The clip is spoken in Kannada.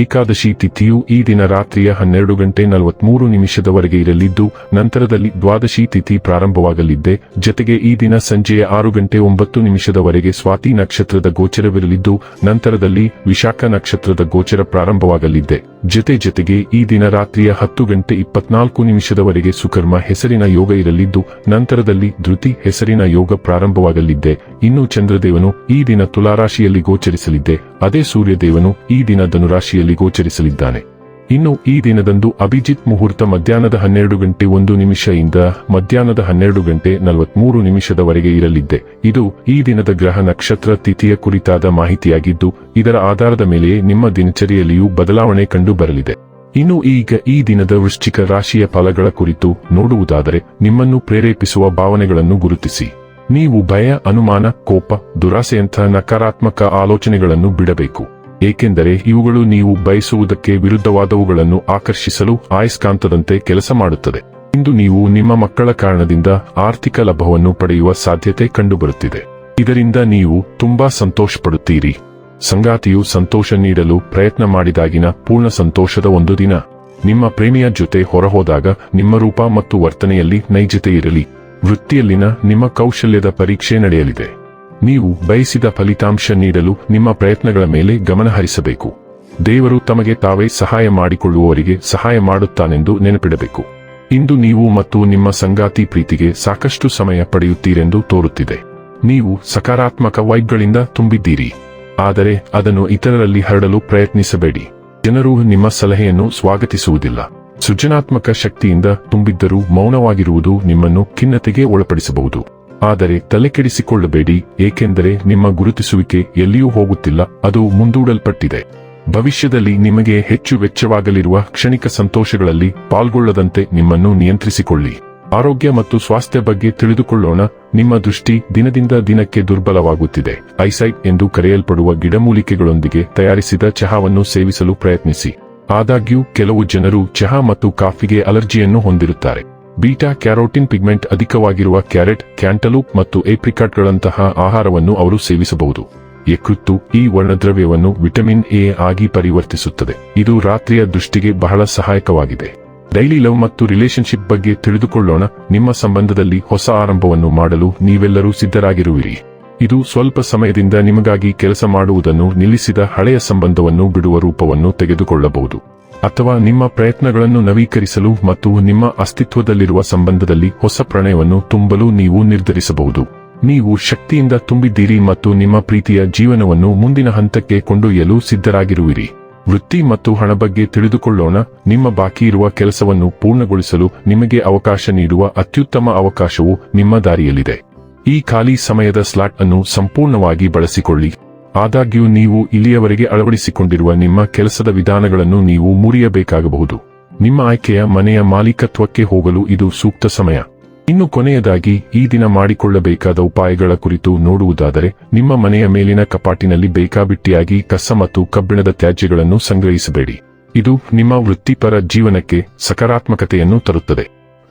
ಏಕಾದಶಿ ತಿಥಿಯು ಈ ದಿನ ರಾತ್ರಿಯ ಹನ್ನೆರಡು ಗಂಟೆ ನಲವತ್ಮೂರು ನಿಮಿಷದವರೆಗೆ ಇರಲಿದ್ದು, ನಂತರದಲ್ಲಿ ದ್ವಾದಶಿ ತಿಥಿ ಪ್ರಾರಂಭವಾಗಲಿದ್ದೆ. ಜತೆಗೆ ಈ ದಿನ ಸಂಜೆಯ ಆರು ಗಂಟೆ ಒಂಬತ್ತು ನಿಮಿಷದವರೆಗೆ ಸ್ವಾತಿ ನಕ್ಷತ್ರದ ಗೋಚರವಿರಲಿದ್ದು, ನಂತರದಲ್ಲಿ ವಿಶಾಖ ನಕ್ಷತ್ರದ ಗೋಚರ ಪ್ರಾರಂಭವಾಗಲಿದ್ದೆ. ಜತೆ ಜತೆಗೆ ಈ ದಿನ ರಾತ್ರಿಯ ಹತ್ತು ಗಂಟೆ ಇಪ್ಪತ್ನಾಲ್ಕು ನಿಮಿಷದವರೆಗೆ ಸುಕರ್ಮ ಹೆಸರಿನ ಯೋಗ ಇರಲಿದ್ದು, ನಂತರದಲ್ಲಿ ಧೃತಿ ಹೆಸರಿನ ಯೋಗ ಪ್ರಾರಂಭವಾಗಲಿದ್ದೆ. ಇನ್ನು ಚಂದ್ರದೇವನು ಈ ದಿನ ತುಲಾರಾಶಿಯಲ್ಲಿ ಗೋಚರಿಸಲಿದ್ದೆ. ಅದೇ ಸೂರ್ಯದೇವನು ಈ ದಿನ ಧನುರಾಶಿಯಲ್ಲಿ ಗೋಚರಿಸಲಿದ್ದಾನೆ. ಇನ್ನು ಈ ದಿನದಂದು ಅಭಿಜಿತ್ ಮುಹೂರ್ತ ಮಧ್ಯಾಹ್ನದ ಹನ್ನೆರಡು ಗಂಟೆ ಒಂದು ನಿಮಿಷದಿಂದ ಮಧ್ಯಾಹ್ನದ ಹನ್ನೆರಡು ಗಂಟೆ ನಲವತ್ಮೂರು ನಿಮಿಷದವರೆಗೆ ಇರಲಿದ್ದೆ. ಇದು ಈ ದಿನದ ಗ್ರಹ ನಕ್ಷತ್ರ ತಿಥಿಯ ಕುರಿತಾದ ಮಾಹಿತಿಯಾಗಿದ್ದು, ಇದರ ಆಧಾರದ ಮೇಲೆಯೇ ನಿಮ್ಮ ದಿನಚರಿಯಲ್ಲಿಯೂ ಬದಲಾವಣೆ ಕಂಡು ಬರಲಿದೆ. ಇನ್ನು ಈಗ ಈ ದಿನದ ವೃಶ್ಚಿಕ ರಾಶಿಯ ಫಲಗಳ ಕುರಿತು ನೋಡುವುದಾದರೆ, ನಿಮ್ಮನ್ನು ಪ್ರೇರೇಪಿಸುವ ಭಾವನೆಗಳನ್ನು ಗುರುತಿಸಿ. ನೀವು ಭಯ, ಅನುಮಾನ, ಕೋಪ ದುರಾಸೆಯಂತಹ ನಕಾರಾತ್ಮಕ ಆಲೋಚನೆಗಳನ್ನು ಬಿಡಬೇಕು. ಏಕೆಂದರೆ ಇವುಗಳು ನೀವು ಬಯಸುವುದಕ್ಕೆ ವಿರುದ್ಧವಾದವುಗಳನ್ನು ಆಕರ್ಷಿಸಲು ಆಯಸ್ಕಾಂತದಂತೆ ಕೆಲಸ ಮಾಡುತ್ತದೆ. ಇಂದು ನೀವು ನಿಮ್ಮ ಮಕ್ಕಳ ಕಾರಣದಿಂದ ಆರ್ಥಿಕ ಲಾಭವನ್ನು ಪಡೆಯುವ ಸಾಧ್ಯತೆ ಕಂಡುಬರುತ್ತಿದೆ. ಇದರಿಂದ ನೀವು ತುಂಬಾ ಸಂತೋಷ ಪಡುತ್ತೀರಿ ಸಂಗಾತಿಯು ಸಂತೋಷ ನೀಡಲು ಪ್ರಯತ್ನ ಮಾಡಿದಾಗಿನ ಪೂರ್ಣ ಸಂತೋಷದ ಒಂದು ದಿನ. ನಿಮ್ಮ ಪ್ರೇಮಿಯ ಜೊತೆ ಹೊರಹೋದಾಗ ನಿಮ್ಮ ರೂಪ ಮತ್ತು ವರ್ತನೆಯಲ್ಲಿ ನೈಜತೆ ಇರಲಿ ವೃತ್ತಿಯಲ್ಲಿನ ನಿಮ್ಮ ಕೌಶಲ್ಯದ ಪರೀಕ್ಷೆ ನಡೆಯಲಿದೆ. ನೀವು ಬಯಸಿದ ಫಲಿತಾಂಶ ನೀಡಲು ನಿಮ್ಮ ಪ್ರಯತ್ನಗಳ ಮೇಲೆ ಗಮನ ಹರಿಸಬೇಕು. ದೇವರು ತಮಗೆ ತಾವೇ ಸಹಾಯ ಮಾಡಿಕೊಳ್ಳುವವರಿಗೆ ಸಹಾಯ ಮಾಡುತ್ತಾನೆಂದು ನೆನಪಿಡಬೇಕು. ಇಂದು ನೀವು ಮತ್ತು ನಿಮ್ಮ ಸಂಗಾತಿ ಪ್ರೀತಿಗೆ ಸಾಕಷ್ಟು ಸಮಯ ಪಡೆಯುತ್ತೀರೆಂದು ತೋರುತ್ತಿದೆ. ನೀವು ಸಕಾರಾತ್ಮಕ ವೈಬ್ಗಳಿಂದ ತುಂಬಿದ್ದೀರಿ. ಆದರೆ ಅದನ್ನು ಇತರರಲ್ಲಿ ಹರಡಲು ಪ್ರಯತ್ನಿಸಬೇಡಿ. ಜನರು ನಿಮ್ಮ ಸಲಹೆಯನ್ನು ಸ್ವಾಗತಿಸುವುದಿಲ್ಲ. ಸೃಜನಾತ್ಮಕ ಶಕ್ತಿಯಿಂದ ತುಂಬಿದ್ದರೂ ಮೌನವಾಗಿರುವುದು ನಿಮ್ಮನ್ನು ಖಿನ್ನತೆಗೆ ಒಳಪಡಿಸಬಹುದು. ಆದರೆ ತಲೆಕೆಡಿಸಿಕೊಳ್ಳಬೇಡಿ, ಏಕೆಂದರೆ ನಿಮ್ಮ ಗುರುತಿಸುವಿಕೆ ಎಲ್ಲಿಯೂ ಹೋಗುತ್ತಿಲ್ಲ, ಅದು ಮುಂದೂಡಲ್ಪಟ್ಟಿದೆ. ಭವಿಷ್ಯದಲ್ಲಿ ನಿಮಗೆ ಹೆಚ್ಚು ವೆಚ್ಚವಾಗಲಿರುವ ಕ್ಷಣಿಕ ಸಂತೋಷಗಳಲ್ಲಿ ಪಾಲ್ಗೊಳ್ಳದಂತೆ ನಿಮ್ಮನ್ನು ನಿಯಂತ್ರಿಸಿಕೊಳ್ಳಿ. ಆರೋಗ್ಯ ಮತ್ತು ಸ್ವಾಸ್ಥ್ಯ ಬಗ್ಗೆ ತಿಳಿದುಕೊಳ್ಳೋಣ, ನಿಮ್ಮ ದೃಷ್ಟಿ ದಿನದಿಂದ ದಿನಕ್ಕೆ ದುರ್ಬಲವಾಗುತ್ತಿದೆ. ಐಸೈಟ್ ಎಂದು ಕರೆಯಲ್ಪಡುವ ಗಿಡಮೂಲಿಕೆಗಳೊಂದಿಗೆ ತಯಾರಿಸಿದ ಚಹಾವನ್ನು ಸೇವಿಸಲು ಪ್ರಯತ್ನಿಸಿ. ಆದಾಗ್ಯೂ, ಕೆಲವು ಜನರು ಚಹಾ ಮತ್ತು ಕಾಫಿಗೆ ಅಲರ್ಜಿಯನ್ನು ಹೊಂದಿರುತ್ತಾರೆ. ಬೀಟಾ ಕ್ಯಾರೋಟಿನ್ ಪಿಗ್ಮೆಂಟ್ ಅಧಿಕವಾಗಿರುವ ಕ್ಯಾರೆಟ್, ಕ್ಯಾಂಟಲೂಪ್ ಮತ್ತು ಏಪ್ರಿಕಾಟ್ಗಳಂತಹ ಆಹಾರವನ್ನು ಅವರು ಸೇವಿಸಬಹುದು. ಯಕೃತ್ತು, ಈ ವರ್ಣದ್ರವ್ಯವನ್ನು ವಿಟಮಿನ್ ಎ ಆಗಿ ಪರಿವರ್ತಿಸುತ್ತದೆ. ಇದು ರಾತ್ರಿಯ ದೃಷ್ಟಿಗೆ ಬಹಳ ಸಹಾಯಕವಾಗಿದೆ. ಡೈಲಿ ಲವ್ ಮತ್ತು ರಿಲೇಶನ್ಶಿಪ್ ಬಗ್ಗೆ ತಿಳಿದುಕೊಳ್ಳೋಣ. ನಿಮ್ಮ ಸಂಬಂಧದಲ್ಲಿ ಹೊಸ ಆರಂಭವನ್ನು ಮಾಡಲು ನೀವೆಲ್ಲರೂ ಸಿದ್ಧರಾಗಿರುವಿರಿ. ಇದು ಸ್ವಲ್ಪ ಸಮಯದಿಂದ ನಿಮಗಾಗಿ ಕೆಲಸ ಮಾಡುವುದನ್ನು ನಿಲ್ಲಿಸಿದ ಹಳೆಯ ಸಂಬಂಧವನ್ನು ಬಿಡುವ ರೂಪವನ್ನು ತೆಗೆದುಕೊಳ್ಳಬಹುದು. ಅಥವಾ ನಿಮ್ಮ ಪ್ರಯತ್ನಗಳನ್ನು ನವೀಕರಿಸಲು ಮತ್ತು ನಿಮ್ಮ ಅಸ್ತಿತ್ವದಲ್ಲಿರುವ ಸಂಬಂಧದಲ್ಲಿ ಹೊಸ ಪ್ರಣಯವನ್ನು ತುಂಬಲು ನೀವು ನಿರ್ಧರಿಸಬಹುದು. ನೀವು ಶಕ್ತಿಯಿಂದ ತುಂಬಿದ್ದೀರಿ ಮತ್ತು ನಿಮ್ಮ ಪ್ರೀತಿಯ ಜೀವನವನ್ನು ಮುಂದಿನ ಹಂತಕ್ಕೆ ಕೊಂಡೊಯ್ಯಲು ಸಿದ್ಧರಾಗಿರುವಿರಿ. ವೃತ್ತಿ ಮತ್ತು ಹಣ ಬಗ್ಗೆ ತಿಳಿದುಕೊಳ್ಳೋಣ. ನಿಮ್ಮ ಬಾಕಿ ಇರುವ ಕೆಲಸವನ್ನು ಪೂರ್ಣಗೊಳಿಸಲು ನಿಮಗೆ ಅವಕಾಶ ನೀಡುವ ಅತ್ಯುತ್ತಮ ಅವಕಾಶವು ನಿಮ್ಮ ದಾರಿಯಲ್ಲಿದೆ. ಈ ಖಾಲಿ ಸಮಯದ ಸ್ಲಾಟ್ ಅನ್ನು ಸಂಪೂರ್ಣವಾಗಿ ಬಳಸಿಕೊಳ್ಳಿ. ಆದಾಗ್ಯೂ ನೀವು ಇಲ್ಲಿಯವರೆಗೆ ಅಳವಡಿಸಿಕೊಂಡಿರುವ ನಿಮ್ಮ ಕೆಲಸದ ವಿಧಾನಗಳನ್ನು ನೀವು ಮುರಿಯಬೇಕಾಗಬಹುದು. ನಿಮ್ಮ ಆಯ್ಕೆಯ ಮನೆಯ ಮಾಲೀಕತ್ವಕ್ಕೆ ಹೋಗಲು ಇದು ಸೂಕ್ತ ಸಮಯ. ಇನ್ನು ಕೊನೆಯದಾಗಿ, ಈ ದಿನ ಮಾಡಿಕೊಳ್ಳಬೇಕಾದ ಉಪಾಯಗಳ ಕುರಿತು ನೋಡುವುದಾದರೆ, ನಿಮ್ಮ ಮನೆಯ ಮೇಲಿನ ಕಪಾಟಿನಲ್ಲಿ ಬೇಕಾಬಿಟ್ಟಿಯಾಗಿ ಕಸ ಮತ್ತು ಕಬ್ಬಿಣದ ತ್ಯಾಜ್ಯಗಳನ್ನು ಸಂಗ್ರಹಿಸಬೇಡಿ. ಇದು ನಿಮ್ಮ ವೃತ್ತಿಪರ ಜೀವನಕ್ಕೆ ಸಕಾರಾತ್ಮಕತೆಯನ್ನು ತರುತ್ತದೆ.